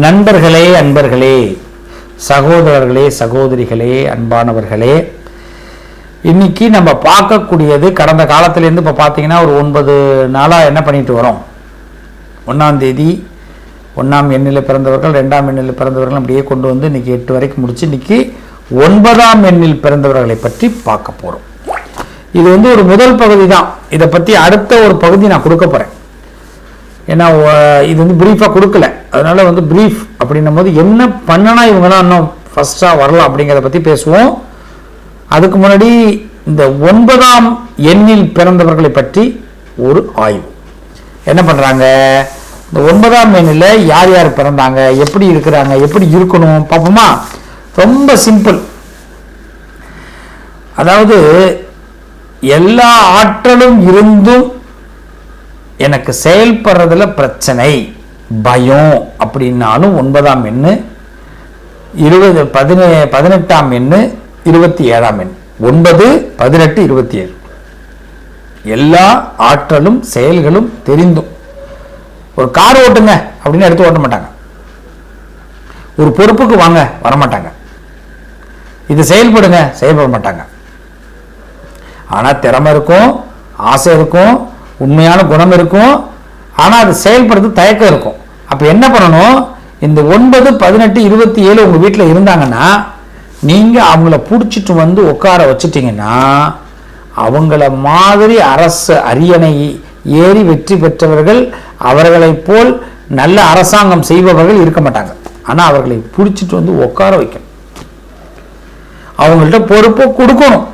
நண்பர்களே அன்பர்களே சகோதரர்களே சகோதரிகளே அன்பானவர்களே இன்னைக்கு நம்ம பார்க்கக்கூடியது கடந்த காலத்திலேருந்து இப்போ பார்த்தீங்கன்னா ஒரு ஒன்பது நாளாக என்ன பண்ணிட்டு வரோம்? ஒன்றாம் தேதி ஒன்றாம் எண்ணில் பிறந்தவர்கள் ரெண்டாம் எண்ணில் பிறந்தவர்கள் அப்படியே கொண்டு வந்து இன்னைக்கு எட்டு வரைக்கும் முடிச்சு இன்னைக்கு ஒன்பதாம் எண்ணில் பிறந்தவர்களை பற்றி பார்க்க போகிறோம் இது வந்து ஒரு முதல் பகுதி தான். இதை பற்றி அடுத்த ஒரு பகுதி நான் கொடுக்க போகிறேன் ஏன்னா இது வந்து ப்ரீஃபாக கொடுக்கல. அதனால வந்து ப்ரீஃப் அப்படின்னும் போது என்ன பண்ணனா இவங்கலாம் இன்னும் ஃபர்ஸ்டாக வரலாம் அப்படிங்கிறத பற்றி பேசுவோம். அதுக்கு முன்னாடி இந்த ஒன்பதாம் எண்ணில் பிறந்தவர்களை பற்றி ஒரு ஆய்வு. என்ன பண்ணுறாங்க இந்த ஒன்பதாம் எண்ணில் யார் யார் பிறந்தாங்க? எப்படி இருக்கிறாங்க? எப்படி இருக்கணும்? பார்ப்போமா? ரொம்ப சிம்பிள் அதாவது எல்லா ஆற்றலும் இருந்தும் எனக்கு செயல்படுறதுல பிரச்சனை. பயம் அப்படின்னாலும் ஒன்பதாம் எண்ணு இருபது பதினே பதினெட்டாம் எண்ணு இருபத்தி ஏழாம் எண். ஒன்பது பதினெட்டு இருபத்தி ஏழு எல்லா ஆற்றலும் செயல்களும் தெரிந்தும். ஒரு கார் ஓட்டுங்க அப்படின்னு எடுத்து ஓட்ட மாட்டாங்க. ஒரு பொறுப்புக்கு வாங்க வரமாட்டாங்க. இது செயல்படுங்க செயல்பட மாட்டாங்க. ஆனால் திறமை இருக்கும் ஆசை இருக்கும் உண்மையான குணம் இருக்கும். ஆனால் அது செயல்படுறது தயக்கம் இருக்கும். அப்போ என்ன பண்ணணும்? இந்த ஒன்பது பதினெட்டு இருபத்தி ஏழு உங்கள் வீட்டில் இருந்தாங்கன்னா நீங்கள் அவங்கள பிடிச்சிட்டு வந்து உட்கார வச்சுட்டிங்கன்னா அவங்கள மாதிரி அரசு அரியணை ஏறி வெற்றி பெற்றவர்கள் அவர்களைப் போல் நல்ல அரசாங்கம் செய்பவர்கள் இருக்க மாட்டாங்க. ஆனால் அவர்களை பிடிச்சிட்டு வந்து உட்கார வைக்கணும். அவங்கள்ட்ட பொறுப்பை கொடுக்கணும்.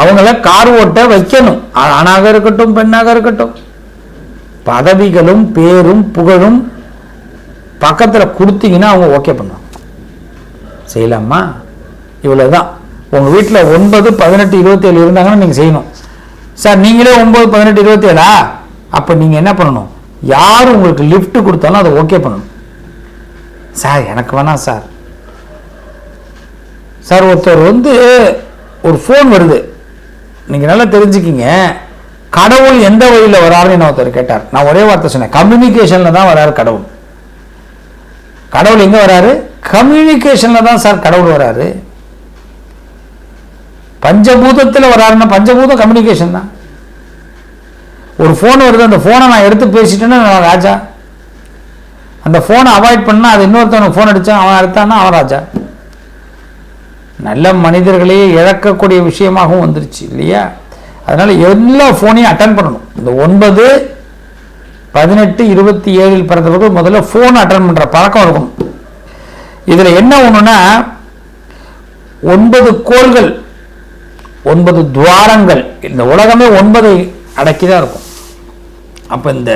அவங்கள கார் ஓட்ட வைக்கணும். ஆணாக இருக்கட்டும் பெண்ணாக இருக்கட்டும். பதவிகளும் பேரும் புகழும் பக்கத்தில் கொடுத்தீங்கன்னா அவங்க ஓகே பண்ணுவாங்க. செய்யலாமா? இவ்வளவுதான். உங்கள் வீட்டில் ஒன்பது பதினெட்டு இருபத்தேழு இருந்தாங்கன்னா நீங்கள் செய்யணும். சார் நீங்களே ஒன்பது பதினெட்டு இருபத்தேழா? அப்போ நீங்கள் என்ன பண்ணணும்? யார் உங்களுக்கு லிஃப்ட் கொடுத்தாலும் அதை ஓகே பண்ணணும். சார் எனக்கு வேணாம் சார். சார் ஒருத்தர் வந்து ஒரு ஃபோன் வருது. நீங்கள் நல்லா தெரிஞ்சுக்கிங்க. கடவுள் எந்த வழியில் வராருன்னு ஒருத்தர் கேட்டார். நான் ஒரே வார்த்தை சொன்னேன். கம்யூனிகேஷனில் தான் வராரு கடவுள். கடவுள் எங்கே வராரு? கம்யூனிகேஷனில் தான் சார் கடவுள் வராரு. பஞ்சபூதத்தில் வராருன்னா பஞ்சபூதம் கம்யூனிகேஷன் தான். ஒரு ஃபோன் வருது அந்த ஃபோனை நான் எடுத்து பேசிட்டேன்னா நான் ராஜா. அந்த ஃபோனை அவாய்ட் பண்ணால் அது இன்னொருத்தவனுக்கு ஃபோன் அடித்தான் அவன் எடுத்தான்னா அவன் ராஜா. நல்ல மனிதர்களையே இழக்கக்கூடிய விஷயமாகவும் வந்துருச்சு இல்லையா? அதனால் எல்லா ஃபோனையும் அட்டன் பண்ணணும். இந்த ஒன்பது பதினெட்டு இருபத்தி ஏழில் பிறந்தவர்கள் முதல்ல ஃபோன் அட்டன் பண்ணுற பழக்கம் இருக்கும். இதில் என்ன ஒன்றுனா ஒன்பது கோள்கள் ஒன்பது துவாரங்கள் இந்த உலகமே ஒன்பதை அடக்கி தான் இருக்கும். அப்போ இந்த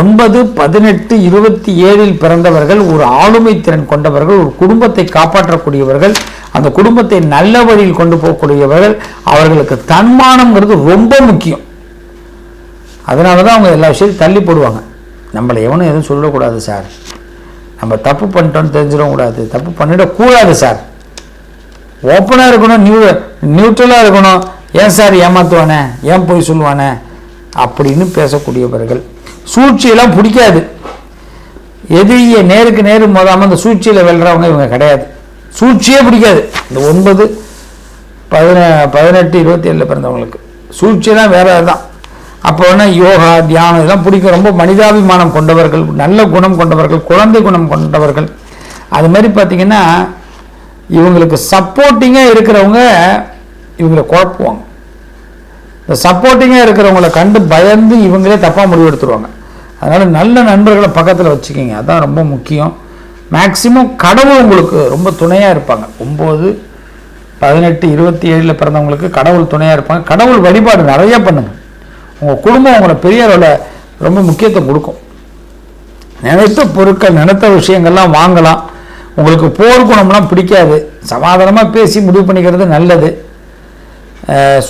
ஒன்பது பதினெட்டு இருபத்தி ஏழில் பிறந்தவர்கள் ஒரு ஆளுமை திறன் கொண்டவர்கள் ஒரு குடும்பத்தை காப்பாற்றக்கூடியவர்கள் அந்த குடும்பத்தை நல்ல வழியில் கொண்டு போகக்கூடியவர்கள் அவர்களுக்கு தன்மானம்ங்கிறது ரொம்ப முக்கியம். அதனால தான் அவங்க எல்லா விஷயத்தையும் தள்ளி போடுவாங்க. நம்மளை எவனும் எதுவும் சொல்லக்கூடாது சார். நம்ம தப்பு பண்ணிட்டோம்னு தெரிஞ்சிடக்கூடாது தப்பு பண்ணிடக்கூடாது சார். ஓப்பனாக இருக்கணும் நியூ நியூட்ரலாக இருக்கணும். ஏன் சார் ஏமாற்றுவானே ஏன் போய் சொல்லுவானே? அப்படின்னு பேசக்கூடியவர்கள். சூழ்ச்சியெல்லாம் பிடிக்காது. எதிரியை நேருக்கு நேரு மோதாமல் அந்த சூழ்ச்சியில் வெல்றவங்க இவங்க கிடையாது. சூழ்ச்சியே பிடிக்காது. இந்த ஒன்பது பதின பதினெட்டு இருபத்தி ஏழில் பிறந்தவங்களுக்கு. சூழ்ச்சியெல்லாம் வேற தான் அப்போ என்ன யோகா தியானம் இதெல்லாம் பிடிக்கும். ரொம்ப மனிதாபிமானம் கொண்டவர்கள் நல்ல குணம் கொண்டவர்கள் குழந்தை குணம் கொண்டவர்கள். அது மாதிரி பார்த்தீங்கன்னா இவங்களுக்கு சப்போர்ட்டிங்காக இருக்கிறவங்க இவங்களை குழப்புவாங்க. இந்த சப்போர்ட்டிங்காக இருக்கிறவங்கள கண்டு பயந்து இவங்களே தப்பாக முடிவெடுத்துருவாங்க அதனால் நல்ல நண்பர்களை பக்கத்தில் வச்சுக்கிங்க. அதுதான் ரொம்ப முக்கியம். மேக்சிமம் கடவுள் உங்களுக்கு ரொம்ப துணையாக இருப்பாங்க. ஒம்பது பதினெட்டு இருபத்தி ஏழில் பிறந்தவங்களுக்கு கடவுள் துணையாக இருப்பாங்க. கடவுள் வழிபாடு நிறைய பண்ணுங்க. உங்கள் குடும்பம் உங்களை பெரிய அளவில் ரொம்ப முக்கியத்துவம் கொடுக்கும். நினைத்த பொருட்கள் நினைத்த விஷயங்கள்லாம் வாங்கலாம். உங்களுக்கு போர் குணம்லாம் பிடிக்காது. சமாதானமாக பேசி முடிவு பண்ணிக்கிறது நல்லது.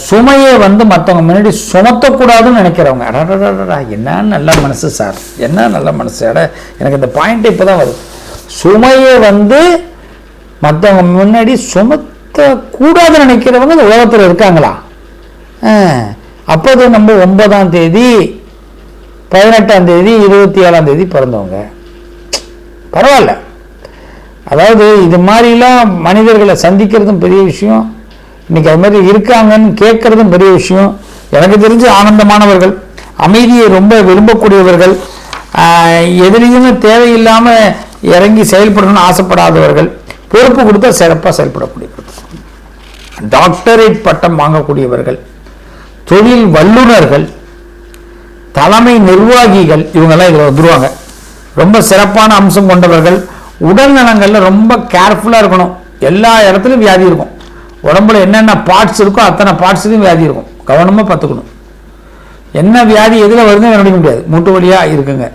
சுமையை வந்து மற்றவங்க முன்னாடி சுமத்தக்கூடாதுன்னு நினைக்கிறவங்க. அடடடா என்ன நல்ல மனசு சார். என்ன நல்ல மனசு. அட எனக்கு இந்த பாயிண்ட் இப்போ தான் வருது. சுமையை வந்து மற்றவங்க முன்னாடி சுமத்தக்கூடாதுன்னு நினைக்கிறவங்க இந்த உலகத்தில் இருக்காங்களா? அப்போது நம்ம ஒன்பதாம் தேதி பதினெட்டாம் தேதி இருபத்தி ஏழாம் தேதி பிறந்தவங்க. பரவாயில்ல. அதாவது இது மாதிரிலாம் மனிதர்களை சந்திக்கிறதும் பெரிய விஷயம். இன்னைக்கு அது மாதிரி இருக்காங்கன்னு கேட்கறதும் பெரிய விஷயம். எனக்கு தெரிஞ்சு ஆனந்தமானவர்கள் அமைதியை ரொம்ப விரும்பக்கூடியவர்கள் எதுலேயுமே தேவையில்லாமல் இறங்கி செயல்படணும்னு ஆசைப்படாதவர்கள் பொறுப்பு கொடுத்தா சிறப்பாக செயல்படக்கூடியவர்கள் டாக்டரேட் பட்டம் வாங்கக்கூடியவர்கள் தொழில் வல்லுநர்கள் தலைமை நிர்வாகிகள் இவங்கெல்லாம் இதில் வந்துருவாங்க. ரொம்ப சிறப்பான அம்சம் கொண்டவர்கள் உடல் நலங்களில் ரொம்ப கேர்ஃபுல்லாக இருக்கணும். எல்லா இடத்துலையும் வியாதி இருக்கும். உடம்புல என்னென்ன பார்ட்ஸ் இருக்கோ அத்தனை பார்ட்ஸ்லையும் வியாதி இருக்கும். கவனமாக பார்த்துக்கணும். என்ன வியாதி எதில் வருதுன்னு கண்டுபிடிக்க முடியாது. மூட்டு வழியாக இருக்குங்க.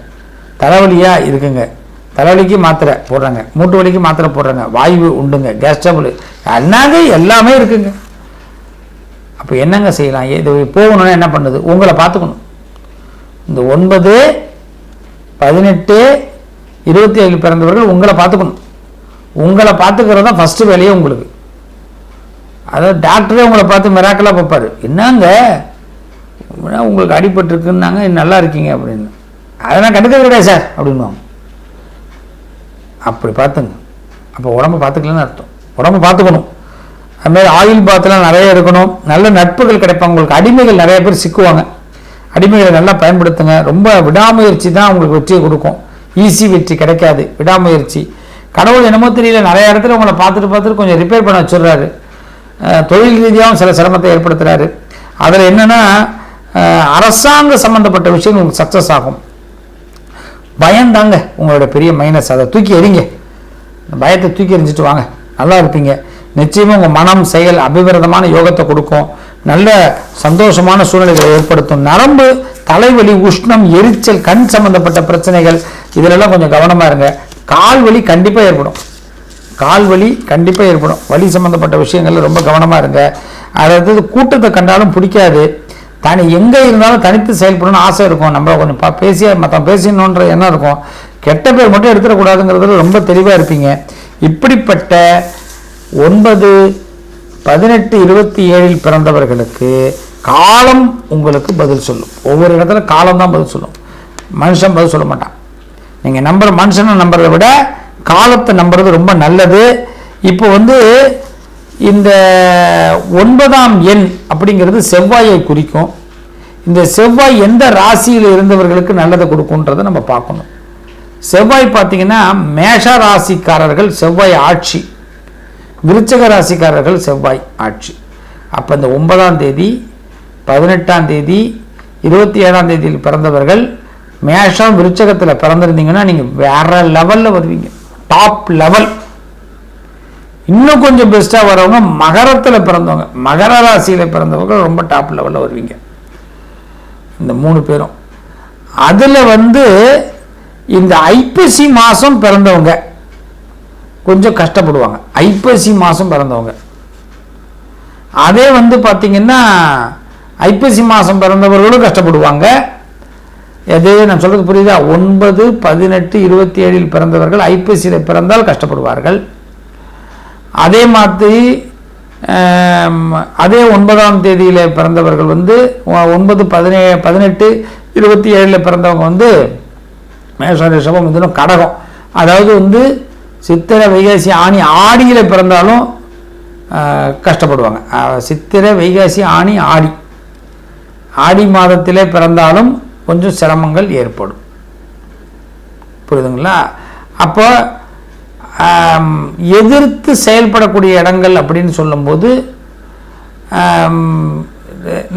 தலைவலியாக இருக்குங்க. தலைவலிக்கு மாத்திரை போடுறாங்க மூட்டு வலிக்கு மாத்திரை போடுறாங்க வாய்வு உண்டுங்க கேஸ் டபுள் என்னங்க எல்லாமே இருக்குங்க. அப்போ என்னங்க செய்யலாம்? இது போகணும்னா என்ன பண்ணுது? உங்களை பார்த்துக்கணும். இந்த ஒன்பது பதினெட்டு இருபத்தி ஏழு பிறந்தவர்கள் உங்களை பார்த்துக்கணும். உங்களை பார்த்துக்கிறது தான் ஃபஸ்ட்டு வேலையே உங்களுக்கு. அதாவது டாக்டரே உங்களை பார்த்து மிராக்கலாக பார்ப்பார். என்னங்க? உங்களுக்கு அடிபட்டுருக்குன்னாங்க நல்லா இருக்கீங்க அப்படின்னு. அதெல்லாம் கண்டுக்க கிடையாது சார் அப்படின்வாங்க அப்படி பார்த்துங்க. அப்போ உடம்ப பார்த்துக்கலன்னு அர்த்தம். உடம்ப பார்த்துக்கணும். அதுமாதிரி ஆயில் பாத்லாம் நிறைய இருக்கணும். நல்ல நட்புகள் கிடைப்பாங்க. உங்களுக்கு அடிமைகள் நிறைய பேர் சிக்குவாங்க. அடிமைகளை நல்லா பயன்படுத்துங்க. ரொம்ப விடாமுயற்சி தான் உங்களுக்கு வெற்றியை கொடுக்கும். ஈஸி வெற்றி கிடைக்காது. விடாமுயற்சி. கடவுள் என்னமோ தெரியல நிறைய இடத்துல உங்களை பார்த்துட்டு பார்த்துட்டு கொஞ்சம் ரிப்பேர் பண்ண வச்சுடுறாரு. தொழில் ரீதியாகவும் சில சிரமத்தை ஏற்படுத்துகிறாரு அதில் என்னென்னா அரசாங்க சம்மந்தப்பட்ட விஷயங்கள் உங்களுக்கு சக்ஸஸ் ஆகும். பயந்தாங்க. உங்களோட பெரிய மைனஸ் அதை தூக்கி எறிங்க. பயத்தை தூக்கி எறிஞ்சிட்டு வாங்க. நல்லா இருப்பீங்க. நிச்சயமாக உங்கள் மனம் செயல் அபிவிரதமான யோகத்தை கொடுக்கும். நல்ல சந்தோஷமான சூழ்நிலைகளை ஏற்படுத்தும். நரம்பு தலைவலி உஷ்ணம் எரிச்சல் கண் சம்பந்தப்பட்ட பிரச்சனைகள் இதிலெல்லாம் கொஞ்சம் கவனமாக இருங்க. கால் வலி கண்டிப்பாக ஏற்படும். கால் வலி கண்டிப்பாக ஏற்படும். வலி சம்மந்தப்பட்ட விஷயங்கள்ல ரொம்ப கவனமாக இருங்க. அதாவது கூட்டத்தை கண்டாலும் பிடிக்காது. தனி எங்கே இருந்தாலும் தனித்து செயல்படணும்னு ஆசை இருக்கும். நம்ம கொஞ்சம் பா பேசிய மற்ற பேசணுன்ற எண்ணம் இருக்கும். கெட்ட பேர் மட்டும் எடுத்துடக்கூடாதுங்கிறதுல ரொம்ப தெளிவாக இருப்பீங்க. இப்படிப்பட்ட ஒன்பது பதினெட்டு இருபத்தி ஏழில் பிறந்தவர்களுக்கு காலம் உங்களுக்கு பதில் சொல்லும். ஒவ்வொரு இடத்துல காலம் தான் பதில் சொல்லும். மனுஷன் பதில் சொல்ல மாட்டான். நீங்கள் நம்புற மனுஷனை நம்புறதை விட காலத்தை நம்புறது ரொம்ப நல்லது. இப்போ வந்து இந்த ஒன்பதாம் எண் அப்படிங்கிறது செவ்வாயை குறிக்கும். இந்த செவ்வாய் எந்த ராசியில் இருந்தவர்களுக்கு நல்லதை கொடுக்குன்றதை நம்ம பார்க்கணும். செவ்வாய் பார்த்தீங்கன்னா மேஷ ராசிக்காரர்கள் செவ்வாய் ஆட்சி. விருச்சக ராசிக்காரர்கள் செவ்வாய் ஆட்சி. அப்போ இந்த ஒன்பதாம் தேதி பதினெட்டாம் தேதி இருபத்தி ஏழாம் தேதியில் பிறந்தவர்கள் மேஷம் விருச்சகத்தில் பிறந்திருந்தீங்கன்னா நீங்கள் வேற லெவலில் வருவீங்க. டாப் லெவல் இன்னும் கொஞ்சம் பெஸ்ட்டாக வரவங்க மகரத்தில் பிறந்தவங்க. மகர ராசியில் பிறந்தவங்க ரொம்ப டாப் லெவலில் வருவீங்க. இந்த மூணு பேரும். அதில் வந்து இந்த ஐப்பசி மாதம் பிறந்தவங்க கொஞ்சம் கஷ்டப்படுவாங்க. ஐப்பசி மாதம் பிறந்தவங்க. அதே வந்து பார்த்திங்கன்னா ஐப்பசி மாதம் பிறந்தவர்களும் கஷ்டப்படுவாங்க. எது நான் சொல்கிறது புரியுதா? ஒன்பது பதினெட்டு இருபத்தி ஏழில் பிறந்தவர்கள் ஐப்பசியில் பிறந்தால் கஷ்டப்படுவார்கள். அதே மாதிரி அதே ஒன்பதாம் தேதியில் பிறந்தவர்கள் வந்து ஒ- ஒன்பது பதினே பதினெட்டு இருபத்தி ஏழில் பிறந்தவங்க வந்து மேஷரிஷபம் ரிஷபம் கடகம். அதாவது வந்து சித்திரை வைகாசி ஆணி ஆடியில் பிறந்தாலும் கஷ்டப்படுவாங்க. சித்திரை வைகாசி ஆணி ஆடி. ஆடி மாதத்திலே பிறந்தாலும் கொஞ்சம் சிரமங்கள் ஏற்படும். புரியுதுங்களா? அப்போ எதிர்த்து செயல்படக்கூடிய இடங்கள் அப்படின்னு சொல்லும்போது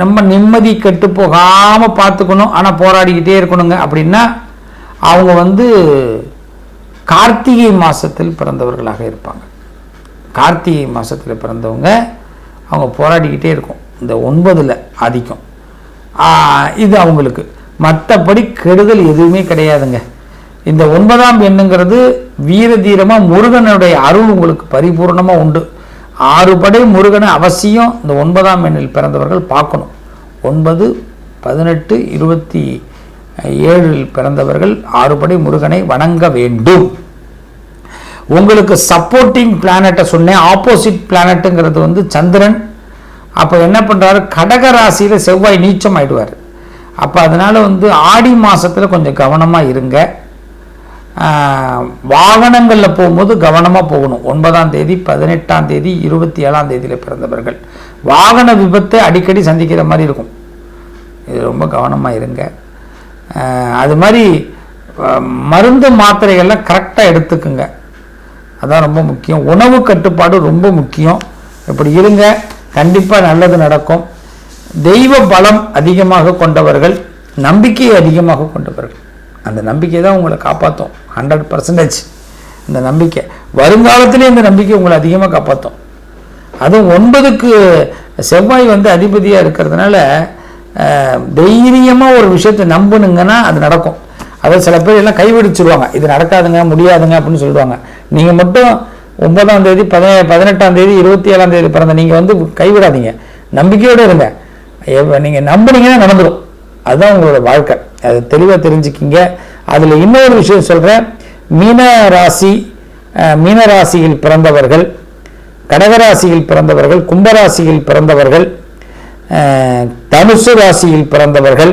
நம்ம நிம்மதி கெட்டு போகாமல் பார்த்துக்கணும் ஆனால் போராடிக்கிட்டே இருக்கணுங்க அப்படின்னா அவங்க வந்து கார்த்திகை மாதத்தில் பிறந்தவர்களாக இருப்பாங்க. கார்த்திகை மாதத்தில் பிறந்தவங்க அவங்க போராடிக்கிட்டே இருக்கும். இந்த ஒன்பதில் ஆதிக்கம். இது அவங்களுக்கு. மற்றபடி கெடுதல் எதுவுமே கிடையாதுங்க. இந்த ஒன்பதாம் எண்ணுங்கிறது வீர தீரமாக முருகனுடைய அருள் உங்களுக்கு பரிபூர்ணமாக உண்டு. ஆறு படை முருகனை அவசியம் இந்த ஒன்பதாம் எண்ணில் பிறந்தவர்கள் பார்க்கணும். ஒன்பது பதினெட்டு இருபத்தி ஏழில் பிறந்தவர்கள் ஆறு படை முருகனை வணங்க வேண்டும். உங்களுக்கு சப்போர்ட்டிங் பிளானட்டை சொன்னேன். ஆப்போசிட் பிளானட்டுங்கிறது வந்து சந்திரன். அப்போ என்ன பண்ணுறாரு கடக ராசியில் செவ்வாய் நீச்சம் ஆயிடுவார் அப்போ அதனால் வந்து ஆடி மாதத்தில் கொஞ்சம் கவனமாக இருங்க. வாகனங்களில் போகும்போது கவனமாக போகணும். ஒன்பதாம் தேதி பதினெட்டாம் தேதி இருபத்தி ஏழாம் தேதியில் பிறந்தவர்கள். வாகன விபத்தை அடிக்கடி சந்திக்கிற மாதிரி இருக்கும். இது ரொம்ப கவனமாக இருங்க. அது மாதிரி மருந்து மாத்திரைகள்லாம் கரெக்டாக எடுத்துக்குங்க. அதான் ரொம்ப முக்கியம். உணவு கட்டுப்பாடு ரொம்ப முக்கியம். இப்படி இருங்க. கண்டிப்பாக நல்லது நடக்கும். தெய்வ பலம் அதிகமாக கொண்டவர்கள் நம்பிக்கையை அதிகமாக கொண்டவர்கள். அந்த நம்பிக்கை தான் உங்களை காப்பாற்றும் ஹண்ட்ரட் பர்சன்டேஜ் இந்த நம்பிக்கை. வருங்காலத்திலே இந்த நம்பிக்கை உங்களை அதிகமாக காப்பாற்றும் அதுவும் ஒன்பதுக்கு செவ்வாய் வந்து அதிபதியாக இருக்கிறதுனால தைரியமாக ஒரு விஷயத்தை நம்புனுங்கன்னா அது நடக்கும். அதை சில பேர் எல்லாம் கைவிடிச்சிருவாங்க. இது நடக்காதுங்க முடியாதுங்க அப்படின்னு சொல்லிடுவாங்க நீங்கள் மட்டும் ஒன்பதாம் தேதி பதினே பதினெட்டாம் தேதி இருபத்தி ஏழாம் தேதி பிறந்த நீங்கள் வந்து கைவிடாதீங்க. நம்பிக்கையோடு இருங்க. நீங்கள் நம்புனீங்கன்னா நடந்துடும் அதுதான் உங்களோட வாழ்க்கை. அது தெளிவாக தெரிஞ்சுக்கிங்க. அதில் இன்னொரு விஷயம் சொல்கிறேன் மீன ராசி மீன ராசியில் பிறந்தவர்கள் கடகராசியில் பிறந்தவர்கள் கும்பராசியில் பிறந்தவர்கள் தனுசு ராசியில் பிறந்தவர்கள்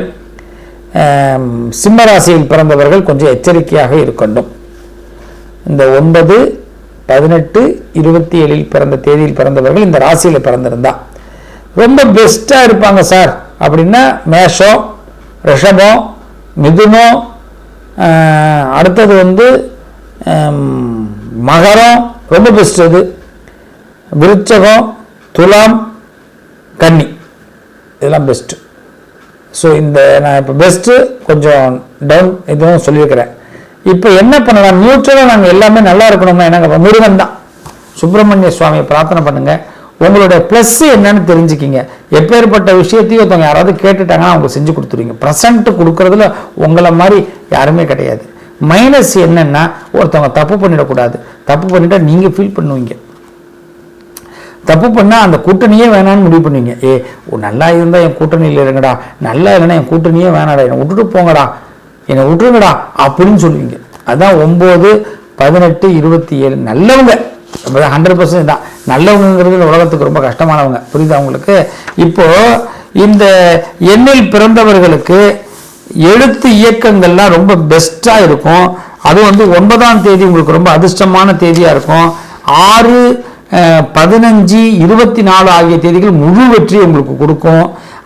சிம்மராசியில் சிம்ம ராசியில் பிறந்தவர்கள் கொஞ்சம் எச்சரிக்கையாக இருக்கணும். இந்த ஒன்பது பதினெட்டு இருபத்தி ஏழில் பிறந்த தேதியில் பிறந்தவர்கள் இந்த ராசியில் பிறந்திருந்தா. ரொம்ப பெஸ்ட்டாக இருப்பாங்க சார். அப்படின்னா மேஷம் ரிஷபம் மிதுனம் அடுத்தது வந்து மகரம் ரொம்ப பெஸ்ட் அது விருச்சகம் துலாம் கன்னி. இதெல்லாம் பெஸ்ட்டு ஸோ இந்த நான் இப்போ பெஸ்ட்டு கொஞ்சம் டவுன் இதுவும் சொல்லியிருக்கிறேன். இப்போ என்ன பண்ணலாம்? நியூட்ரலாக நாங்கள் எல்லாமே நல்லா இருக்கணும்னா என்னங்க? முருகன் தான் சுப்பிரமணிய சுவாமியை பிரார்த்தனை பண்ணுங்கள் உங்களுடைய ப்ளஸ் என்னன்னு தெரிஞ்சுக்கிங்க. எப்பேற்பட்ட விஷயத்தையும் ஒருத்தவங்க யாராவது கேட்டுட்டாங்கன்னா அவங்க செஞ்சு கொடுத்துருவீங்க. ப்ரெசன்ட் கொடுக்கறதுல உங்களை மாதிரி யாருமே கிடையாது. மைனஸ் என்னன்னா ஒருத்தவங்க தப்பு பண்ணிடக்கூடாது. தப்பு பண்ணிட்டா நீங்கள் ஃபீல் பண்ணுவீங்க. தப்பு பண்ணால் அந்த கூட்டணியே வேணான்னு முடிவு பண்ணுவீங்க. ஏ ஓ, நல்லா இருந்தால் என் கூட்டணியில் இருங்கடா. நல்லா இல்லைன்னா என் கூட்டணியே வேணாடா என்னை விட்டுட்டு போங்கடா. என்னை விட்டுருங்கடா. அப்படின்னு சொல்லுவீங்க. அதுதான் ஒம்பது பதினெட்டு இருபத்தி ஏழு. நல்லவங்க. ஹண்ட்ரட் பர்சன்ட் தான். நல்லவங்கிறது இந்த உலகத்துக்கு ரொம்ப கஷ்டமானவங்க. புரியுதா உங்களுக்கு? இப்போ இந்த எண்ணில் பிறந்தவர்களுக்கு எழுத்து இயக்கங்கள்லாம் ரொம்ப பெஸ்ட்டாக இருக்கும். அது வந்து ஒன்பதாம் தேதி உங்களுக்கு ரொம்ப அதிர்ஷ்டமான தேதியாக இருக்கும். ஆறு பதினஞ்சு இருபத்தி நாலு ஆகிய தேதிகள் முழு வெற்றியை உங்களுக்கு கொடுக்கும்.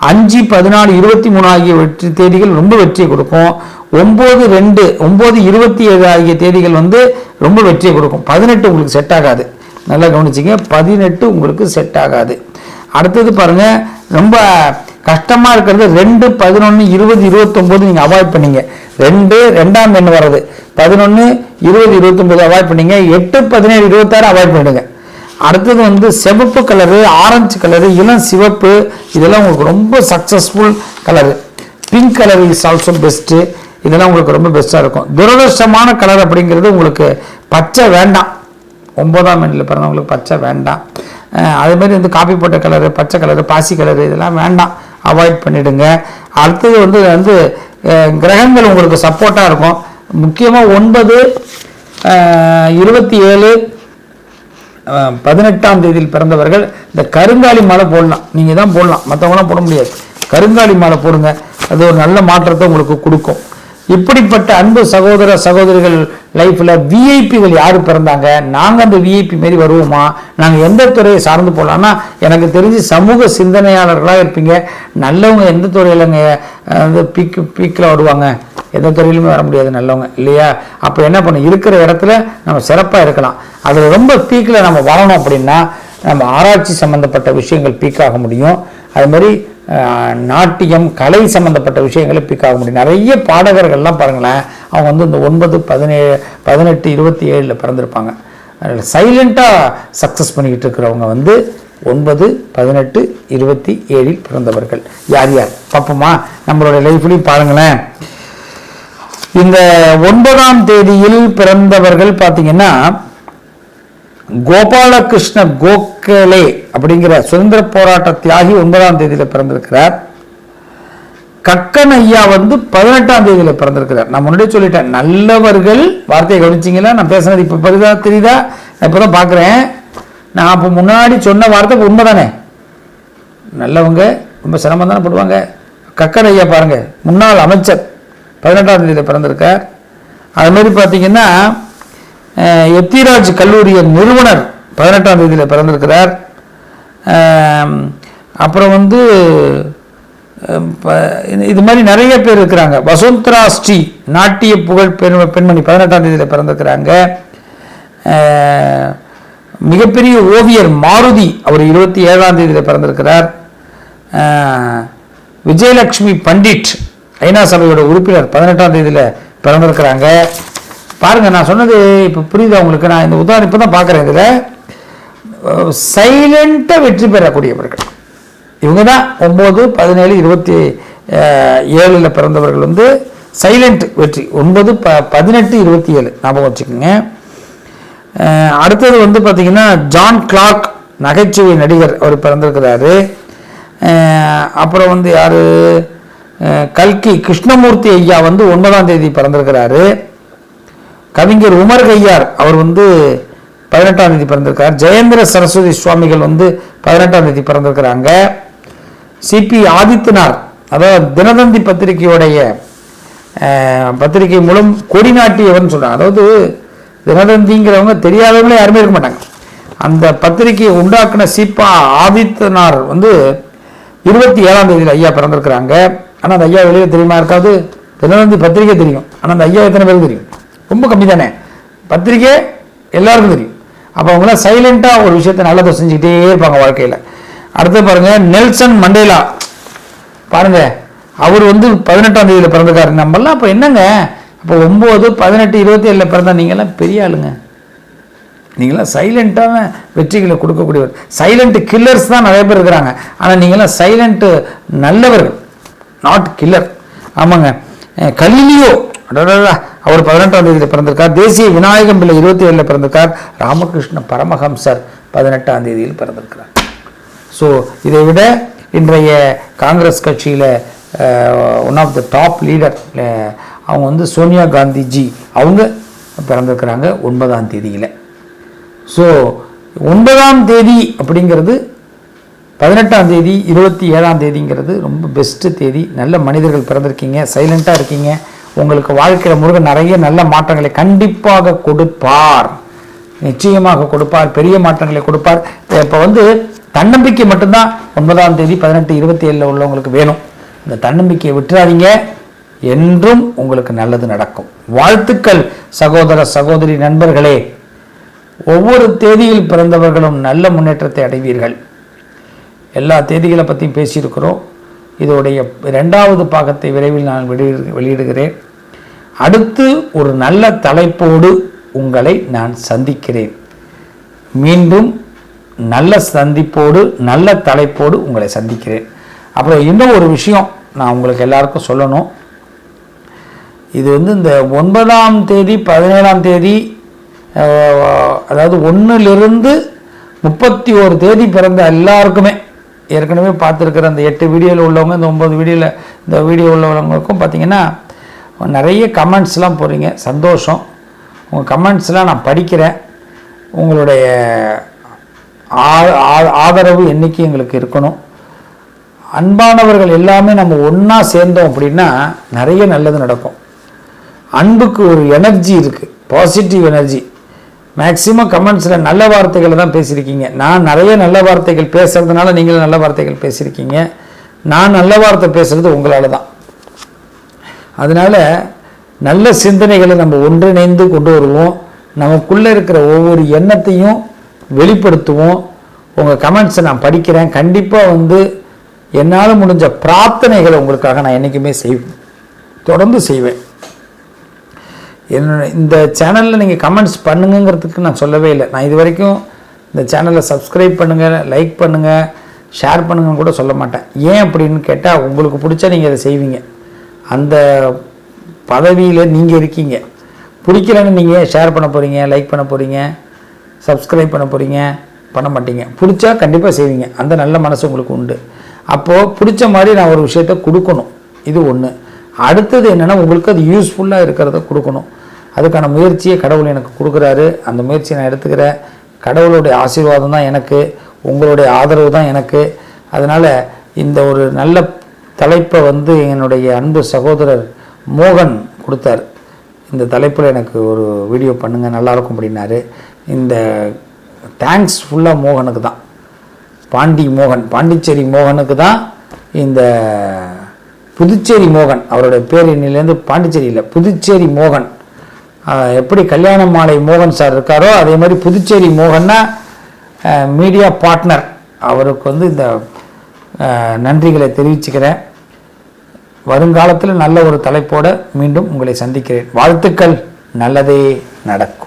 அஞ்சு பதினாலு இருபத்தி மூணு ஆகிய வெற்றி தேதிகள் ரொம்ப வெற்றியை கொடுக்கும். ஒம்பது ரெண்டு ஒம்பது இருபத்தி ஏழு ஆகிய தேதிகள் வந்து ரொம்ப வெற்றியை கொடுக்கும். பதினெட்டு உங்களுக்கு செட் ஆகாது. நல்லா கவனிச்சிங்க பதினெட்டு உங்களுக்கு செட் ஆகாது. அடுத்தது பாருங்க ரொம்ப கஷ்டமாக இருக்கிறது ரெண்டு பதினொன்று இருபது இருபத்தொம்போது நீங்கள் அவாய்ட் பண்ணீங்க. ரெண்டு ரெண்டாம் எண் வர்றது. பதினொன்று இருபது இருபத்தொம்போது அவாய்ட் பண்ணீங்க. எட்டு பதினேழு இருபத்தாறு அவாய்ட் பண்ணிடுங்க. அடுத்தது வந்து சிவப்பு கலரு ஆரஞ்சு கலரு இளம் சிவப்பு இதெல்லாம் உங்களுக்கு ரொம்ப successful colour pink colour is also best இதெல்லாம் உங்களுக்கு ரொம்ப பெஸ்ட்டாக இருக்கும். துரதிருஷ்டமான கலர் அப்படிங்கிறது உங்களுக்கு பச்சை வேண்டாம். ஒன்பதாம் எண்ணில் பிறந்தவங்களுக்கு பச்சை வேண்டாம். அதேமாரி மாதிரி வந்து காப்பி போட்ட கலரு பச்சை கலரு பாசி கலரு இதெல்லாம் வேண்டாம். அவாய்ட் பண்ணிவிடுங்க அடுத்தது வந்து வந்து கிரகங்கள் உங்களுக்கு சப்போர்ட்டாக இருக்கும். முக்கியமாக ஒன்பது இருபத்தி ஏழு பதினெட்டாம் தேதியில் பிறந்தவர்கள் இந்த கருங்காலி மாலை போடலாம். நீங்கள் தான் போடலாம். மற்றவங்களாம் போட முடியாது. கருங்காலி மாலை போடுங்க. அது ஒரு நல்ல மாற்றத்தை உங்களுக்கு கொடுக்கும். இப்படிப்பட்ட அன்பு சகோதர சகோதரிகள் லைஃப்பில் விஐபிகள் யார் பிறந்தாங்க? நாங்கள் அந்த விஐபி மாரி வருவோமா? நாங்கள் எந்த துறையை சார்ந்து போகலான்னா எனக்கு தெரிஞ்சு சமூக சிந்தனையாளர்களாக இருப்பீங்க. நல்லவங்க எந்த துறையிலங்க வந்து பீக் பீக்கில் வருவாங்க? எந்த துறையிலுமே வர முடியாது நல்லவங்க இல்லையா? அப்போ என்ன பண்ணும் இருக்கிற இடத்துல நம்ம சிறப்பாக இருக்கலாம். அதில் ரொம்ப பீக்கில் நம்ம வரணும் அப்படின்னா நம்ம ஆராய்ச்சி சம்மந்தப்பட்ட விஷயங்கள் பீக்காக முடியும். அது மாதிரி நாட்டியம் கலை சம்மந்தப்பட்ட விஷயங்களை பிக் ஆக முடியும். நிறைய பாடகர்கள்லாம் பாருங்களேன் அவங்க வந்து இந்த ஒன்பது பதினேழு பதினெட்டு இருபத்தி ஏழில் பிறந்திருப்பாங்க. சைலண்ட்டாக சக்ஸஸ் பண்ணிக்கிட்டு இருக்கிறவங்க வந்து ஒன்பது பதினெட்டு இருபத்தி ஏழில் பிறந்தவர்கள். யார் யார்? பார்ப்போமா. நம்மளோட லைஃப்லையும் பாருங்களேன். இந்த ஒன்பதாம் தேதியில் பிறந்தவர்கள் பார்த்தீங்கன்னா கோபாலகிருஷ்ண கோகலே அப்படிங்கிற சுதந்திர போராட்ட தியாகி ஒன்பதாம் தேதியில பிறந்திருக்கிறார். கக்கன் ஐயா வந்து பதினெட்டாம் தேதியில பிறந்திருக்கிறார். நான் முன்னாடியே சொல்லிட்டேன் நல்லவர்கள் வார்த்தையை கவனிச்சிங்களா நான் பேசுனது இப்போ பரிதா தெரியுதா? நான் இப்போதான் பார்க்குறேன். நான் அப்போ முன்னாடி சொன்ன வார்த்தை உண்மை உண்மைதானே? நல்லவங்க ரொம்ப சிரமம் தானே போடுவாங்க. கக்கன் ஐயா பாருங்க முன்னாள் அமைச்சர் பதினெட்டாம் தேதியில் பிறந்திருக்கார். அது மாதிரி பார்த்தீங்கன்னா எப்திராஜ் எத்திராஜ் கல்லூரியின் நிறுவனர் பதினெட்டாம் தேதியில் பிறந்திருக்கிறார். அப்புறம் வந்து இது- மாதிரி நிறைய பேர் இருக்கிறாங்க. வசுந்தரா ஸ்ரீ நாட்டிய புகழ் பெண் பெண்மணி பதினெட்டாம் தேதியில் பிறந்திருக்கிறாங்க. மிகப்பெரிய ஓவியர் மாருதி அவர் இருபத்தி ஏழாம் தேதியில் பிறந்திருக்கிறார். விஜயலட்சுமி பண்டிட் ஐநா சபையோட உறுப்பினர் பதினெட்டாம் தேதியில் பிறந்திருக்கிறாங்க. பாருங்க நான் சொன்னது இப்போ புரியுது உங்களுக்கு? நான் இந்த உதாரணம் இப்போ தான் பார்க்குறேன் இதில். சைலண்ட்டாக வெற்றி பெறக்கூடியவர்கள். இவங்க தான் ஒம்பது பதினேழு இருபத்தி ஏழில் பிறந்தவர்கள் வந்து சைலண்ட் வெற்றி. ஒன்பது ப பதினெட்டு இருபத்தி ஏழு. ஞாபகம் வச்சுக்கோங்க. அடுத்தது வந்து பார்த்தீங்கன்னா ஜான் கிளார்க் நகைச்சுவை நடிகர். அவர் பிறந்திருக்கிறாரு. அப்புறம் வந்து யார்? கல்கி கிருஷ்ணமூர்த்தி ஐயா வந்து ஒன்பதாம் தேதி பிறந்திருக்கிறாரு. கவிஞர் உமர் கையார் அவர் வந்து பதினெட்டாம் தேதி பிறந்திருக்கார். ஜெயேந்திர சரஸ்வதி சுவாமிகள் வந்து பதினெட்டாம் தேதி பிறந்திருக்கிறாங்க. சிபி ஆதித்யநாத் அதாவது தினதந்தி பத்திரிகையுடைய பத்திரிகை மூலம் கொடிநாட்டியவன் சொல்கிறாங்க அதாவது தினதந்திங்கிறவங்க தெரியாதவங்களே யாருமே இருக்க மாட்டாங்க. அந்த பத்திரிகையை உண்டாக்குன சிப்பா ஆதித்யநாத் வந்து இருபத்தி ஏழாம் தேதியில் ஐயா பிறந்திருக்கிறாங்க. ஆனால் அந்த ஐயா வெளியே தெரியுமா இருக்காது? தினதந்தி பத்திரிகை தெரியும். ஆனால் அந்த ஐயா எத்தனை பேருக்கு தெரியும்? ரொம்ப கம்மி தானே பத்திரிக்கை எல்லாருக்கும் தெரியும். அப்போ அவங்களாம் சைலண்ட்டாக ஒரு விஷயத்தை நல்லதை செஞ்சுக்கிட்டே இருப்பாங்க வாழ்க்கையில். அடுத்து பாருங்க நெல்சன் மண்டேலா. பாருங்கள் அவர் வந்து பதினெட்டாம் தேதியில் பிறந்திருக்காரு நம்மளாம் அப்போ என்னங்க? அப்போ ஒம்பது பதினெட்டு இருபத்தி ஏழில் பிறந்தா நீங்கள்லாம் பெரிய ஆளுங்க. நீங்களாம் சைலண்ட்டான வெற்றிகளை கொடுக்கக்கூடியவர். சைலண்ட் கில்லர்ஸ் தான் நிறைய பேர் இருக்கிறாங்க. ஆனால் நீங்களாம் சைலண்ட்டு நல்லவர்கள். நாட் கில்லர் ஆமாங்க. கலிலியோ. அடடா அவர் பதினெட்டாம் தேதியில் பிறந்திருக்கார். தேசிய விநாயகம் பிள்ளை இருபத்தி ஏழில் பிறந்திருக்கார். ராமகிருஷ்ண பரமஹம்சர் பதினெட்டாம் தேதியில் பிறந்திருக்கிறார். ஸோ இதை விட இன்றைய காங்கிரஸ் கட்சியில் one of the top leader அவங்க வந்து சோனியா காந்திஜி அவங்க பிறந்திருக்கிறாங்க ஒன்பதாம் தேதியில். ஸோ ஒன்பதாம் தேதி அப்படிங்கிறது பதினெட்டாம் தேதி இருபத்தி ஏழாம் தேதிங்கிறது ரொம்ப பெஸ்ட்டு தேதி. நல்ல மனிதர்கள் பிறந்திருக்கீங்க சைலண்ட்டாக இருக்கீங்க. உங்களுக்கு வாழ்க்கையில் முருகன் நிறைய நல்ல மாற்றங்களை கண்டிப்பாக கொடுப்பார். நிச்சயமாக கொடுப்பார். பெரிய மாற்றங்களை கொடுப்பார். இப்போ வந்து தன்னம்பிக்கை மட்டும்தான் ஒன்பதாம் தேதி பதினெட்டு இருபத்தி ஏழில் உள்ளவங்களுக்கு வேணும். இந்த தன்னம்பிக்கையை விட்டுறாதீங்க. என்றும் உங்களுக்கு நல்லது நடக்கும். வாழ்த்துக்கள் சகோதர சகோதரி நண்பர்களே. ஒவ்வொரு தேதியில் பிறந்தவர்களும் நல்ல முன்னேற்றத்தை அடைவீர்கள். எல்லா தேதிகளை பற்றியும் பேசியிருக்கிறோம். இதோடைய இரண்டாவது பாகத்தை விரைவில் நான் வெளியிடு வெளியிடுகிறேன். அடுத்து ஒரு நல்ல தலைப்போடு உங்களை நான் சந்திக்கிறேன். மீண்டும் நல்ல சந்திப்போடு நல்ல தலைப்போடு உங்களை சந்திக்கிறேன். அப்புறம் இன்னும் ஒரு விஷயம் நான் உங்களுக்கு எல்லாருக்கும் சொல்லணும். இது வந்து இந்த ஒன்பதாம் தேதி பதினேழாம் தேதி அதாவது ஒன்றுலிருந்து முப்பத்தி ஒரு தேதி பிறந்த எல்லாருக்குமே ஏற்கனவே பார்த்துருக்கிற அந்த எட்டு வீடியோவில் உள்ளவங்க இந்த ஒம்பது வீடியோவில் இந்த வீடியோ உள்ளவங்களுக்கும் பார்த்தீங்கன்னா நிறைய கமெண்ட்ஸ்லாம் போகிறீங்க சந்தோஷம். உங்கள் கமெண்ட்ஸ்லாம் நான் படிக்கிறேன். உங்களுடைய ஆ- ஆதரவு என்றைக்கு எங்களுக்கு இருக்கணும். அன்பானவர்கள் எல்லாமே நம்ம ஒன்றா சேர்ந்தோம் அப்படின்னா நிறைய நல்லது நடக்கும். அன்புக்கு ஒரு எனர்ஜி இருக்குது பாசிட்டிவ் எனர்ஜி மேக்ஸிமம் கமெண்ட்ஸில் நல்ல வார்த்தைகளை தான் பேசியிருக்கீங்க. நான் நிறைய நல்ல வார்த்தைகள் பேசுகிறதுனால நீங்களும் நல்ல வார்த்தைகள் பேசியிருக்கீங்க. நான் நல்ல வார்த்தை பேசுகிறது உங்களால் தான். அதனால நல்ல சிந்தனைகளை நம்ம ஒன்றிணைந்து கொண்டு வருவோம். நமக்குள்ளே இருக்கிற ஒவ்வொரு எண்ணத்தையும் வெளிப்படுத்துவோம். உங்கள் கமெண்ட்ஸை நான் படிக்கிறேன். கண்டிப்பாக வந்து என்னால் முடிஞ்ச பிரார்த்தனைகளை உங்களுக்காக நான் என்றைக்குமே செய்வேன். தொடர்ந்து செய்வேன். என்னோட இந்த சேனலில் நீங்கள் கமெண்ட்ஸ் பண்ணுங்கங்கிறதுக்கு நான் சொல்லவே இல்லை. நான் இது வரைக்கும் இந்த சேனலை சப்ஸ்கிரைப் பண்ணுங்கள் லைக் பண்ணுங்கள் ஷேர் பண்ணுங்கன்னு கூட சொல்ல மாட்டேன். ஏன் அப்படின்னு கேட்டால் உங்களுக்கு பிடிச்சா நீங்கள் அதை செய்வீங்க. அந்த பதவியில் நீங்கள் இருக்கீங்க. பிடிக்கலன்னு நீங்கள் ஷேர் பண்ண போகிறீங்க லைக் பண்ண போகிறீங்க சப்ஸ்கிரைப் பண்ண போகிறீங்க பண்ண மாட்டீங்க. பிடிச்சா கண்டிப்பாக செய்வீங்க. அந்த நல்ல மனசு உங்களுக்கு உண்டு. அப்போது பிடிச்ச மாதிரி நான் ஒரு விஷயத்த கொடுக்கணும். இது ஒன்று அடுத்தது என்னென்னா உங்களுக்கு அது யூஸ்ஃபுல்லாக இருக்கிறத கொடுக்கணும். அதுக்கான முயற்சியை கடவுள் எனக்கு கொடுக்குறாரு. அந்த முயற்சியை நான் எடுத்துக்கிறேன் கடவுளுடைய ஆசீர்வாதம் தான் எனக்கு உங்களுடைய ஆதரவு தான் எனக்கு. அதனால் இந்த ஒரு நல்ல தலைப்பை வந்து என்னுடைய அன்பு சகோதரர் மோகன் கொடுத்தார். இந்த தலைப்பில் எனக்கு ஒரு வீடியோ பண்ணுங்கள் நல்லாயிருக்கும் அப்படின்னாரு. இந்த தேங்க்ஸ் ஃபுல்லாக மோகனுக்கு தான். பாண்டி மோகன் பாண்டிச்சேரி மோகனுக்கு தான் இந்த புதுச்சேரி மோகன். அவருடைய பேர் இன்னிலேருந்து பாண்டிச்சேரி இல்லை புதுச்சேரி மோகன். எப்படி கல்யாண மாலை மோகன் சார் இருக்காரோ அதே மாதிரி புதுச்சேரி மோகன்னா மீடியா பார்ட்னர் அவருக்கு வந்து இந்த நன்றிகளை தெரிவிச்சுக்கிறேன். வருங்காலத்தில் நல்ல ஒரு தலைப்போடு மீண்டும் உங்களை சந்திக்கிறேன். வாழ்த்துக்கள். நல்லதே நடக்கும்.